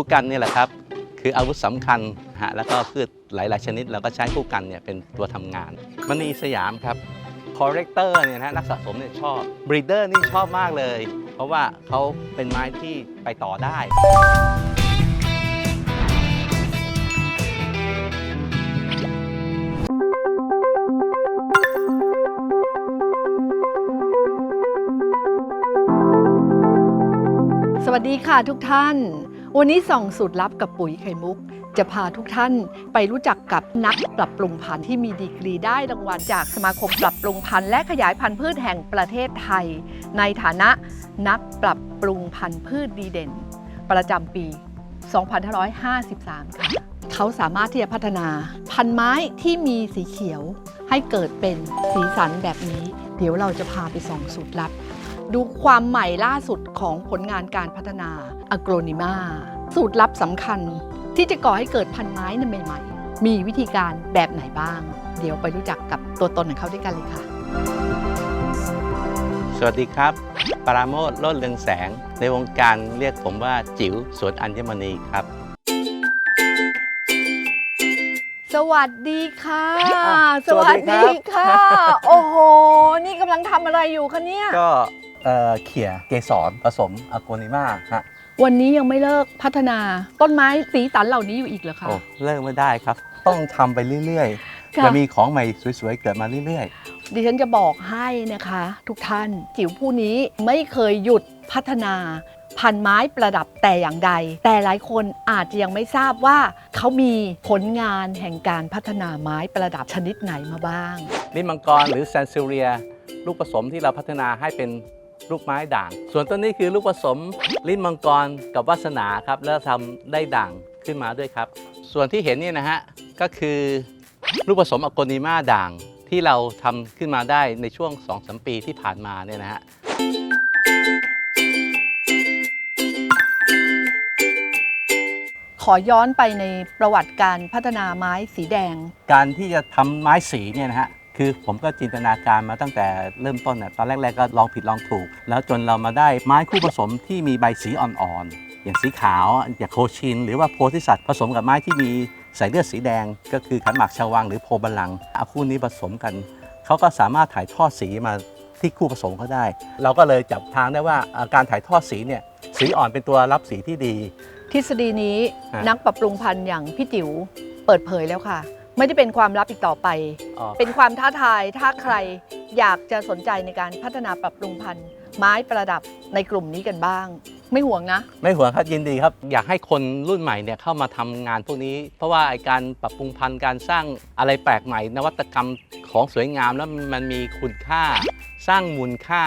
คู่กันนี่แหละครับ คืออาวุธสำคัญฮะแล้วก็พืชหลาย ๆ ชนิดเราก็ใช้คู่กันเนี่ยเป็นตัวทำงานมณีสยามครับคอเร c เตอร์เนี่ยนะฮะนักสะสมเนี่ยชอบบรีเดอร์นี่ชอบมากเลย เพราะว่าเขาเป็นไม้ที่ไปต่อได้สวัสดีค่ะทุกท่าน วันนี้ส่องสูตรลับกับปุ๋ยไข่มุก จะพาทุกท่านไปรู้จักกับนักปรับปรุงพันธุ์ที่มีดีกรีได้รางวัลจากสมาคมปรับปรุงพันธุ์และขยายพันธุ์พืชแห่งประเทศไทย ในฐานะนักปรับปรุงพันธุ์พืชดีเด่น ประจำปี 2553 ค่ะ เขาสามารถที่จะพัฒนาพันธุ์ไม้ที่มีสีเขียวให้เกิดเป็นสีสันแบบนี้ เดี๋ยวเราจะพาไปส่องสูตรลับ ดูความใหม่ล่าสุดของผลงานการพัฒนาอโกรนิมาสูตรลับสำคัญที่จะก่อให้เกิดพันธุ์ไม้ในใหม่ๆ มีวิธีการแบบไหนบ้าง เดี๋ยวไปรู้จักกับตัวตนของเขาด้วยกันเลยค่ะ สวัสดีครับ ปราโมทโลดเรืองแสง ในวงการเรียกผมว่าจิ๋วสวนอัญมณีครับ สวัสดีค่ะอะสวัสสวัสดีดีครับค่ะ โอ้โห นี่กำลังทำอะไรอยู่คะเนี่ย ก็ เอ่อเขี่ยเกสรผสมอะโกนิมาฮะวันนี้ยังไม่เลิกพัฒนาต้นไม้สีสันเหล่านี้อยู่อีกเหรอคะ โอ้เลิกไม่ได้ครับ ต้องทำไปเรื่อยๆค่ะ จะมีของใหม่สวยๆ เกิดมาเรื่อยดิฉันจะบอกให้นะคะ ทุกท่านจิ๋วผู้นี้ไม่เคยหยุดพัฒนาพันไม้ประดับแต่อย่างใด แต่หลายคนอาจจะยังไม่ทราบว่า เขามีผลงานแห่งการพัฒนาไม้ประดับชนิดไหนมาบ้างๆลิ้นมังกรหรือแซนซิเรีย ลูกผสมที่เราพัฒนาให้เป็น ลูกไม้ด่าง ส่วนต้นนี้คือลูกผสมลิ้นมังกรกับวาสนาครับ แล้วทำได้ด่างขึ้นมาด้วยครับ ส่วนที่เห็นเนี่ยนะฮะก็คือลูกผสมอะโกนิมาด่างที่เราทำขึ้นมาได้ในช่วง2-3ปีที่ผ่านมาเนี่ยนะฮะขอย้อนไปในประวัติการพัฒนาไม้สีแดง การที่จะทำไม้สีเนี่ยนะฮะ คือผมก็จินตนาการมาตั้งแต่เริ่มต้นน่ะตอนแรก ๆ ก็ลองผิดลองถูก แล้วจนเรามาได้ไม้คู่ผสมที่มีใบสีอ่อนๆ อย่างสีขาวอย่างโคชิน หรือว่าโพธิสัตว์ผสมกับไม้ที่มีสายเลือดสีแดง ก็คือขันหมากชาววังหรือโพบัลลังก์เอาคู่นี้ผสมกันเขาก็สามารถถ่ายทอดสีมาที่คู่ผสมเขาได้ เราก็เลยจับทางได้ว่าเอ่อการถ่ายทอดสีเนี่ยสีอ่อนเป็นตัวรับสีที่ดี ทฤษฎีนี้ฮะนักปรับปรุงพันธุ์อย่างพี่จิ๋วเปิดเผยแล้วค่ะ ไม่ได้เป็นความลับอีกต่อไป อ๋อ เป็นความท้าทายถ้าใครอยากจะสนใจในการพัฒนาปรับปรุงพันธุ์ ไม้ประดับในกลุ่มนี้กันบ้าง ไม่ห่วงนะ ไม่ห่วงครับยินดีครับ อยากให้คนรุ่นใหม่เนี่ยเข้ามาทำงานพวกนี้ เพราะว่าไอ้การปรับปรุงพันธุ์การสร้างอะไรแปลกใหม่ นวัตกรรมของสวยงามแล้วมันมีคุณค่า สร้างมูลค่า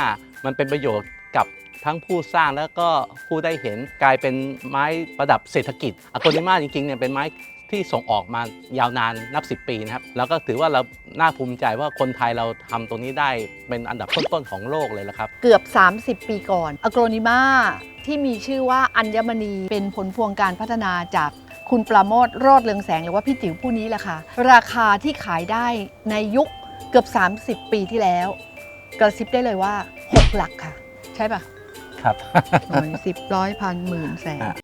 มันเป็นประโยชน์กับทั้งผู้สร้างแล้วก็ผู้ได้เห็นกลายเป็นไม้ประดับเศรษฐกิจอะโกนิมาจริงๆเนี่ยเป็นไม้ ที่ส่งออกมายาวนานนับ 10 ปีนะครับแล้วก็ถือว่าเราน่าภูมิใจว่าคนไทยเราทำตรงนี้ได้เป็นอันดับต้นๆของโลกเลยละครับ เกือบ 30 ปีก่อนอโกรนิมาที่มีชื่อว่าอัญมณีเป็นผลพวงการพัฒนาจากคุณปราโมทโรดเรืองแสงหรือว่าพี่จิ๋วผู้นี้แหละค่ะ ราคาที่ขายได้ในยุคเกือบ 30 ปีที่แล้ว กระซิบได้เลยว่า 6 หลักค่ะ ใช่ปะครับ หน่อยสิบร้อยพันหมื่นแสน อะ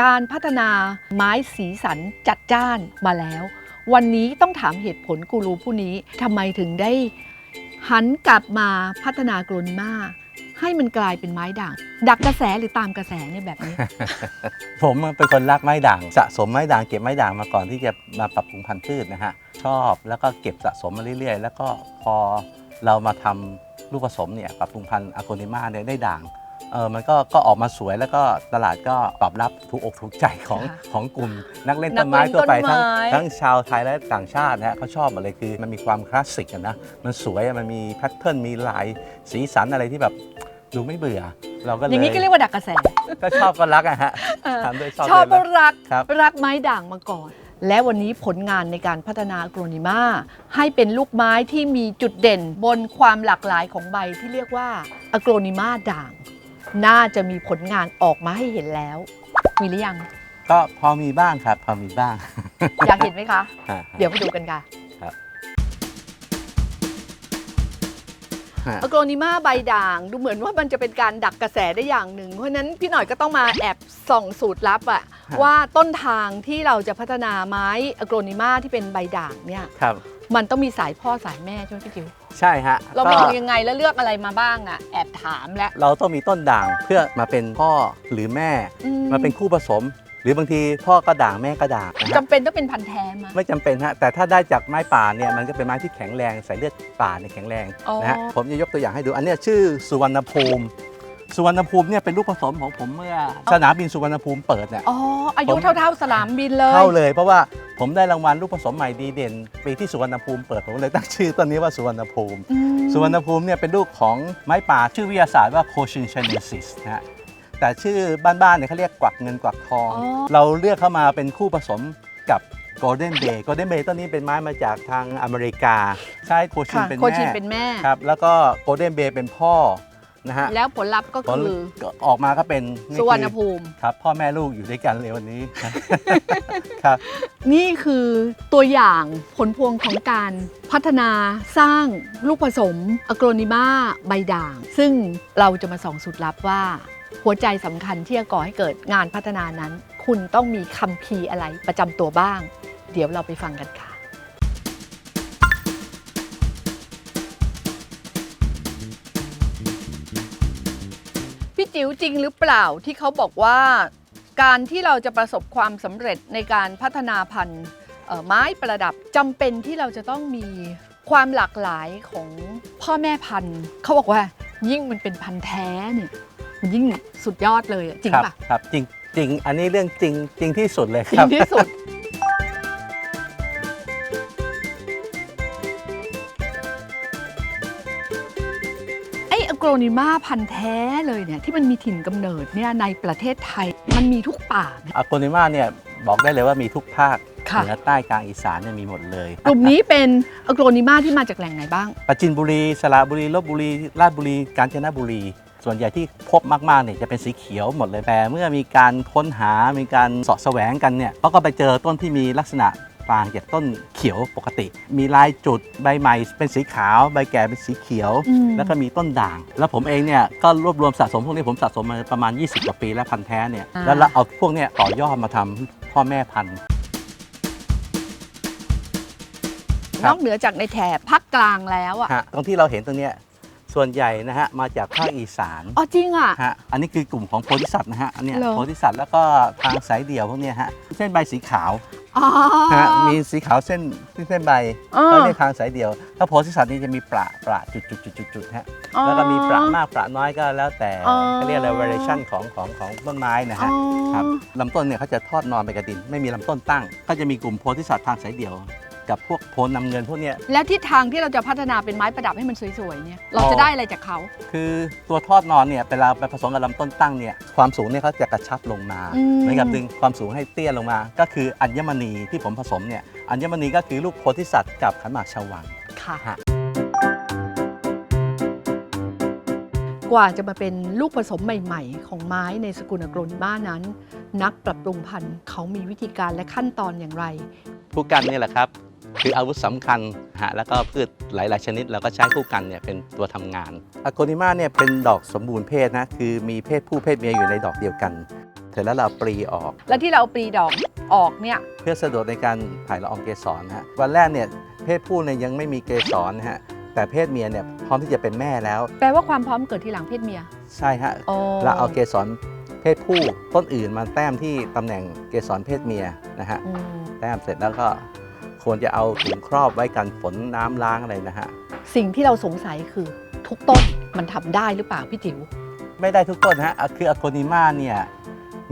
การพัฒนาไม้สีสันจัดจ้านมาแล้ว วันนี้ต้องถามเหตุผลกูรูผู้นี้ทำไมถึงได้หันกลับมาพัฒนากรนิมาให้มันกลายเป็นไม้ด่าง ดักกระแสหรือตามกระแสเนี่ยแบบนี้ ผมเป็นคนรักไม้ด่าง สะสมไม้ด่างเก็บไม้ด่างมาก่อนที่จะมาปรับปรุงพันธุ์พืชนะฮะ ชอบแล้วก็เก็บสะสมมาเรื่อยๆ แล้วก็พอเรามาทำลูกผสมเนี่ยปรับปรุงพันธุ์อะโกนิมาเนี่ยได้ด่าง เออมันก็ก็ออกมาสวยแล้วก็ตลาดก็ตอบรับถูกอกถูกใจของค่ะของกลุ่ม นักเล่นนัต้กนเล่ไม้นทั่วไปต้นทั้งไม้ ทั้งชาวไทยและต่างชาตินะฮะเขาชอบหมดเลยคือมันมีความคลาสสิกอะนะมันสวยอะมันมีแพทเทิร์นมีลายสีสันอะไรที่แบบดูไม่เบื่อ เราก็เลยอย่างนี้ก็เรียกว่าดักกระแสก็ชอบก็รักอะฮะเออทำด้วยชอบชอบด้วยก็รักรัก ครับ รักไม้ด่างมาก่อน และวันนี้ผลงานในการพัฒนาโกรนิมาให้เป็นลูกไม้ที่มีจุดเด่นบนความหลากหลายของใบที่เรียกว่าอโกรนิมาด่าง น่าจะมีผลงานออกมาให้เห็นแล้ว มีหรือยัง ก็พอมีบ้างครับ พอมีบ้าง อยากเห็นไหมคะอ่าเดี๋ยวไปดูกันค่ะครับ ฮะอโกรนิมาใบด่าง ดูเหมือนว่ามันจะเป็นการดักกระแสได้อย่างหนึ่ง เพราะฉะนั้นพี่หน่อยก็ต้องมาแอบส่องสูตรลับอะฮะ ว่าต้นทางที่เราจะพัฒนาไม้อโกรนิมาที่เป็นใบด่างเนี่ย ครับมันต้องมีสายพ่อสายแม่ใช่ไหมพี่จิ๋วใช่ฮะเราก็มองยังไงแล้วเลือกอะไรมาบ้างอะแอบถามแล้วเราต้องมีต้นด่างเพื่อมาเป็นพ่อหรือแม่อืมาเป็นคู่ผสม หรือบางทีพ่อก็ด่างแม่ก็ด่างนะฮะจำเป็นต้องเป็นพันธุ์แท้มาไม่จำเป็นฮะแต่ถ้าได้จากไม้ป่าเนี่ยมันก็เป็นไม้ที่แข็งแรงสายเลือดป่าเนี่ยแข็งแรงอ๋อนะฮะผมจะยกตัวอย่างให้ดูอันเนี้ยชื่อสุวรรณภูมิสุวรรณภูมิเนี่ยเป็นลูกผสมของผมเมื่อสนามบินสุวรรณภูมิเปิดเนี่ยอ๋ออายุผมเท่าๆสนามบินเลยเข้าเลยเพราะว่า ผมได้รางวัลลูกผสมใหม่ดีเด่น ปีที่สุวรรณภูมิเปิดผมเลยตั้งชื่อต้นนี้ว่าสุวรรณภูมิอืมสุวรรณภูมิเนี่ยเป็นลูกของไม้ป่าชื่อวิทยาศาสตร์ว่าโคชินช n น s ิสนะฮะแต่ชื่อบ้านๆเนี่ยเขาเรียกกวักเงินกวักทองอ๋อเราเลือกเข้ามาเป็นคู่ผสมกับโกลเด้นเบย์โกลเด้นเบย์ต้นนี้เป็นไม้มาจากทางอเมริกา ใช่โคชินค่ะเป็นโคชินแม่เป็นแม่ครับแล้วก็โกลเด้นเบย์เป็นพ่อ นะฮะแล้วผลลัพธ์ก็ผลคือก็ออกมาก็เป็นนี่สุวรรณคือภูมิครับ พ่อแม่ลูกอยู่ด้วยกันเลยวันนี้ ครับ นี่คือตัวอย่างผลพวงของการพัฒนาสร้างลูกผสมอโกรนิมาใบด่าง ซึ่งเราจะมาส่องสูตรลับว่า หัวใจสำคัญที่จะก่อให้เกิดงานพัฒนานั้น คุณต้องมีคัมภีร์อะไรประจำตัวบ้าง เดี๋ยวเราไปฟังกันค่ะ จิ๋วจริงหรือเปล่าที่เขาบอกว่า การที่เราจะประสบความสำเร็จในการพัฒนาพันธุ์เอ่อไม้ประดับจำเป็นที่เราจะต้องมีความหลากหลายของพ่อแม่พันธุ์เขาบอกว่า ยิ่งมันเป็นพันธุ์แท้เนี่ยมันยิ่งสุดยอดเลยอะจริงครับปะครับจริงจริงอันนี้เรื่องจริงจริงที่สุดเลยจคริรับงที่สุด โกรนิมาพันธุ์แท้เลยเนี่ยที่มันมีถิ่นกำเนิดเนี่ยในประเทศไทยมันมีทุกป่าไหมอาโกนิมาเนี่ยบอกได้เลยว่ามีทุกภาคค่ะ เหนือใต้กลางอีสานเนี่ยมีหมดเลยกลุ่มนี้เป็นอโกรนิมาที่มาจากแหล่งไหนบ้าง ปราจินบุรีสระบุรีลบบุรี ราชบุรี กาญจนบุรี ส่วนใหญ่ที่พบมากๆเนี่ยจะเป็นสีเขียวหมดเลยแต่เมื่อมีการค้นหามีการเสาะแสวงกันเนี่ยเขาก็ไปเจอต้นที่มีลักษณะ ต่างจากต้นเขียวปกติ มีลายจุดใบใหม่เป็นสีขาว ใบแก่เป็นสีเขียว อืม แล้วก็มีต้นด่าง แล้วผมเองเนี่ยก็รวบรวมสะสมพวกนี้ผมสะสมมาประมาณ 20 กว่าปีแล้วพันธุ์แท้เนี่ยอ่า แล้วเราเอาพวกเนี้ยต่อยอดมาทำพ่อแม่พันธุ์ครันบอกเหนือจากในแถบภาคกลางแล้วอะ ฮะตรงที่เราเห็นตรงเนี้ย ส่วนใหญ่นะฮะมาจากภาคอีสานอ๋อจริงอะ ฮะอันนี้คือกลุ่มของโพธิสัตว์นะฮะอันเนี้ยเหรอ โพธิสัตว์แล้วก็ทางสายเดี่ยวพวกเนี้ยฮะเส้นใบสีขาวอ๋อนะฮะมีสีขาวเส้นเส้นใบอ่าก็เรียกทางสายเดี่ยว ถ้าโพธิสัตว์นี่จะมีประประจุดจุดจุดจุดจุดฮะแล้วก็มีประมากประน้อยก็แล้วแต่อ๋อเขาเรียกอะไร variation ของของของต้นไม้นะอ๋ฮะอครับลำต้นเนี่ยเขาจะทอดนอนไปกับดิน ไม่มีลำต้นตั้ง ก็จะมีกลุ่มโพธิสัตว์ทางสายเดี่ยว กับพวกโพนนำเงินพวกเนี้ย แล้วทิศทางที่เราจะพัฒนาเป็นไม้ประดับให้มันสวยๆเนี่ยเราอ๋อจะได้อะไรจากเขาคือตัวทอดนอนเนี่ยเวลาไปผสมกับลำต้นตั้งเนี่ยความสูงเนี่ยเขาจะกระชับลงมาอืมเหมือนกับดึงความสูงให้เตี้ยลงมา ก็คืออัญมณีที่ผมผสมเนี่ยอัญมณีก็คือลูกโพธิสัตว์กับขันหมากชาววังค่ะฮะกว่าจะมาเป็นลูกผสมใหม่ ๆ ของไม้ในสกุลอโกรนิมานั้น นักปรับปรุงพันธุ์เขามีวิธีการและขั้นตอนอย่างไรผู้กันนี่แหละครับ คืออาวุธสำคัญฮะแล้วก็พืชหลาย ๆ ชนิดเราก็ใช้ผู้กันเนี่ยเป็นตัวทำงานอะโกนิมาเนี่ยเป็นดอกสมบูรณ์เพศนะคือมีเพศผู้เพศเมียอยู่ในดอกเดียวกันเสร็จแล้วเราปลีออก แล้วที่เราเอาปลีดอกออกเนี่ยเพื่อสะดวกในการถ่ายละอองเกสรนะฮะวันแรกเนี่ยเพศผู้เนี่ยยังไม่มีเกสรนะฮะแต่เพศเมียเนี่ยพร้อมที่จะเป็นแม่แล้ว แปลว่าความพร้อมเกิดที่หลังเพศเมีย ใช่ฮะอ๋อเราเอาเกสรเพศผู้ต้นอื่นมาแต้มที่ตำแหน่งเกสรเพศเมียนะฮะอืมแต้มเสร็จแล้วก็ ควรจะเอาถุงครอบไว้กันฝนน้ำล้างอะไรนะฮะ สิ่งที่เราสงสัยคือทุกต้นมันทำได้หรือเปล่าพี่จิ๋วไม่ได้ทุกต้นฮะอะคืออะโกนิมาเนี่ย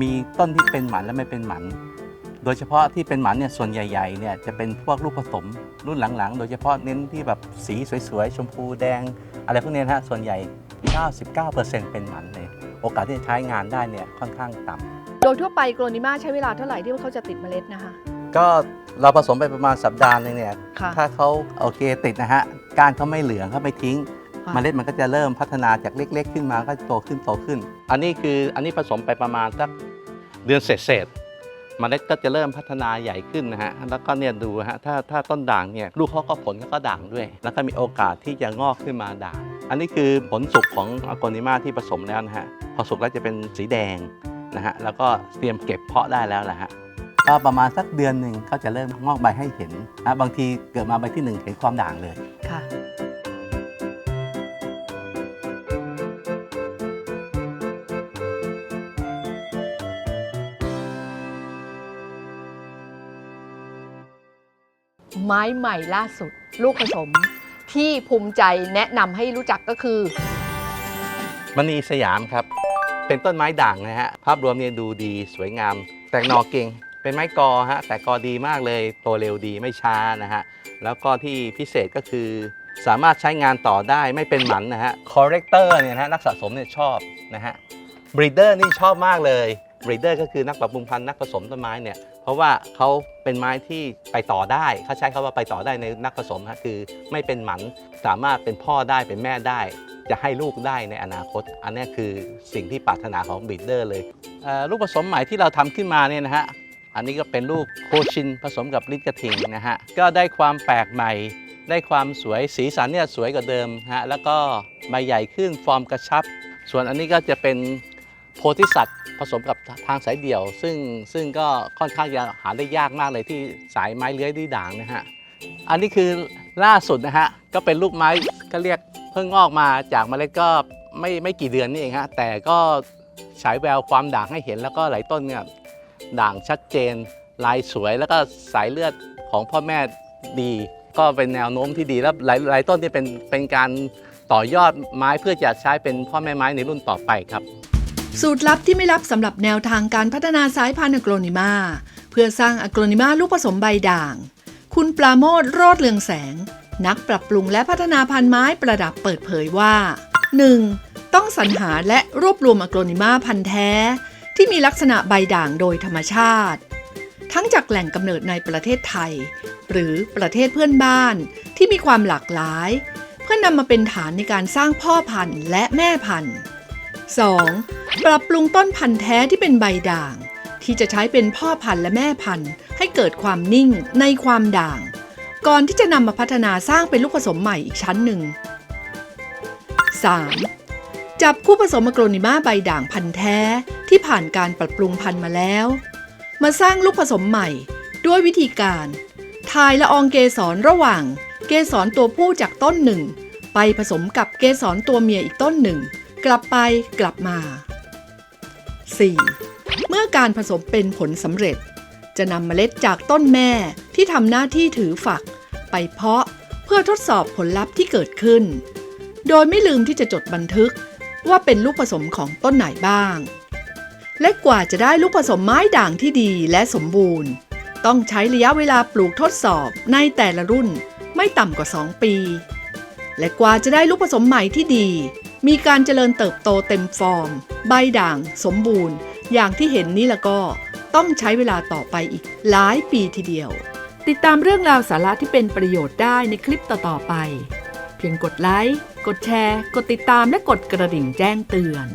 มีต้นที่เป็นหมันและไม่เป็นหมัน โดยเฉพาะที่เป็นหมันเนี่ยส่วนใหญ่ๆเนี่ยจะเป็นพวกลูกผสมรุ่นหลังๆ โดยเฉพาะเน้นที่แบบสีสวยๆ ชมพูแดง อะไรพวกเนี้ยนะฮะส่วนใหญ่ 99%เป็นหมันเลยโอกาสที่จะใช้งานได้เนี่ยค่อนข้างต่ำ โดยทั่วไปโกรนิมาใช้เวลาเท่าไหร่ที่ว่าเขาจะติดเมล็ดนะคะ ก็เราผสมไปประมาณสัปดาห์หนึงเนี่ยค่ะถ้าเขาโอเคติดนะฮะก้านเขาไม่เหลืองเขาไม่ทิ้ง ค่ะ เมล็ดมันก็จะเริ่มพัฒนาจากเล็ก ๆ ขึ้นมาก็โตขึ้นโตขึ้น อันนี้คืออันนี้ผสมไปประมาณสักเดือนเศษเศษๆเมล็ดก็จะเริ่มพัฒนาใหญ่ขึ้นนะฮะแล้วก็เนี่ยดูฮะถ้าถ้าต้นด่างเนี่ยลูกเขาก็ผลเขาก็ด่างด้วย แล้วก็มีโอกาสที่จะงอกขึ้นมาด่าง อันนี้คือผลสุกของอโกนิมาที่ผสมแล้วนะฮะพอสุกแล้วจะเป็นสีแดงนะฮะแล้วก็เตรียมเก็บเพาะได้แล้วนะฮะ ก็ประมาณสักเดือนหนึ่งเขาจะเริ่มงอกใบให้เห็นนะบางทีเกิดมาใบที่หนึ่งเห็นความด่างเลย ค่ะ ไม้ใหม่ล่าสุด ลูกผสมที่ภูมิใจแนะนำให้รู้จักก็คือ มณีสยามครับ เป็นต้นไม้ด่างนะฮะ ภาพรวมเนี่ยดูดีสวยงาม แตกหนอเก่ง เป็นไม้กอฮะแต่กอดีมากเลยโตเร็วดีไม่ช้านะฮะแล้วก็ที่พิเศษก็คือ สามารถใช้งานต่อได้ไม่เป็นหมันนะฮะคอเร c เตอร์เนี่ยนะฮะนักสะสมเนี่ยชอบนะฮะบรีดเดอร์นี่ชอบมากเลยบรีดเดอร์ก็คือนักปรับปรุงพันธุ์นักผสมต้นไม้เนี่ยเพราะว่าเขาเป็นไม้ที่ไปต่อได้เขาใช้คาว่าไปต่อได้ในนักผสมฮะคือไม่เป็นหมันสามารถเป็นพ่อได้เป็นแม่ได้ จะให้ลูกได้ในอนาคต อันนี้คือสิ่งที่ปรารถนาของบรีดเดอร์เลยอ่อลูกผสมใหม่ที่เราทำขึ้นมาเนี่ยนะฮะ อันนี้ก็เป็นลูกโคชินผสมกับลิ้นกระทิงนะฮะ ก็ได้ความแปลกใหม่ ได้ความสวยสีสันเนี่ยสวยกว่าเดิมฮะ แล้วก็ใบใหญ่ขึ้นฟอร์มกระชับ ส่วนอันนี้ก็จะเป็นโพธิสัตว์ผสมกับทางสายเดี่ยว ซึ่งซึ่งก็ค่อนข้างจะหาได้ยากมากเลยที่สายไม้เลื้อยดีด่างนะฮะ อันนี้คือล่าสุดนะฮะ ก็เป็นลูกไม้ก็เรียกเพิ่งงอกมาจากเมล็ดก็ไม่ไม่กี่เดือนนี่เองฮะ แต่ก็ฉายแววความด่างให้เห็นแล้วก็หลายต้นเนี่ย ด่างชัดเจน ลายสวยแล้วก็สายเลือดของพ่อแม่ดี ก็เป็นแนวโน้มที่ดีแล้วหลายหลายต้นที่เป็นเป็นการต่อยอดไม้เพื่อจะใช้เป็นพ่อแม่ไม้ในรุ่นต่อไปครับ สูตรลับที่ไม่ลับสำหรับแนวทางการพัฒนาสายพันธุ์อโกรนิมาเพื่อสร้างอโกรนิมาลูกผสมใบด่าง คุณปราโมทโรดเรืองแสง นักปรับปรุงและพัฒนาพันธุ์ไม้ประดับเปิดเผยว่า 1. ต้องสรรหาและรวบรวมอโกรนิมาพันธุ์แท้ ที่มีลักษณะใบด่างโดยธรรมชาติ ทั้งจากแหล่งกำเนิดในประเทศไทย หรือประเทศเพื่อนบ้านที่มีความหลากหลาย เพื่อนำมาเป็นฐานในการสร้างพ่อพันธุ์และแม่พันธุ์ 2. ปรับปรุงต้นพันธุ์แท้ที่เป็นใบด่าง ที่จะใช้เป็นพ่อพันธุ์และแม่พันธุ์ ให้เกิดความนิ่งในความด่าง ก่อนที่จะนำมาพัฒนาสร้างเป็นลูกผสมใหม่อีกชั้นหนึ่ง 3. จับคู่ผสมอโกรนิมาใบด่างพันธุ์แท้ ที่ผ่านการปรับปรุงพันธุ์มาแล้ว มาสร้างลูกผสมใหม่ด้วยวิธีการทายละอองเกสรระหว่าง เกสรตัวผู้จากต้นหนึ่ง ไปผสมกับเกสรตัวเมียอีกต้นหนึ่ง กลับไปกลับมา 4. เมื่อการผสมเป็นผลสำเร็จ จะนำเมล็ดจากต้นแม่ที่ทำหน้าที่ถือฝัก ไปเพาะเพื่อทดสอบผลลัพธ์ที่เกิดขึ้น โดยไม่ลืมที่จะจดบันทึกว่าเป็นลูกผสมของต้นไหนบ้าง และกว่าจะได้ลูกผสมไม้ด่างที่ดีและสมบูรณ์ ต้องใช้ระยะเวลาปลูกทดสอบในแต่ละรุ่นไม่ต่ำกว่า 2 ปี และกว่าจะได้ลูกผสมใหม่ที่ดี มีการเจริญเติบโตเต็มฟอร์ม ใบด่าง สมบูรณ์ อย่างที่เห็นนี่ล้วก็ต้องใช้เวลาต่อไปอีกหลายปีทีเดียว ติดตามเรื่องราวสาระที่เป็นประโยชน์ได้ในคลิปต่อๆไป เพียงกดไลค์ กดแชร์ กดติดตามและกดกระดิ่งแจ้งเตือน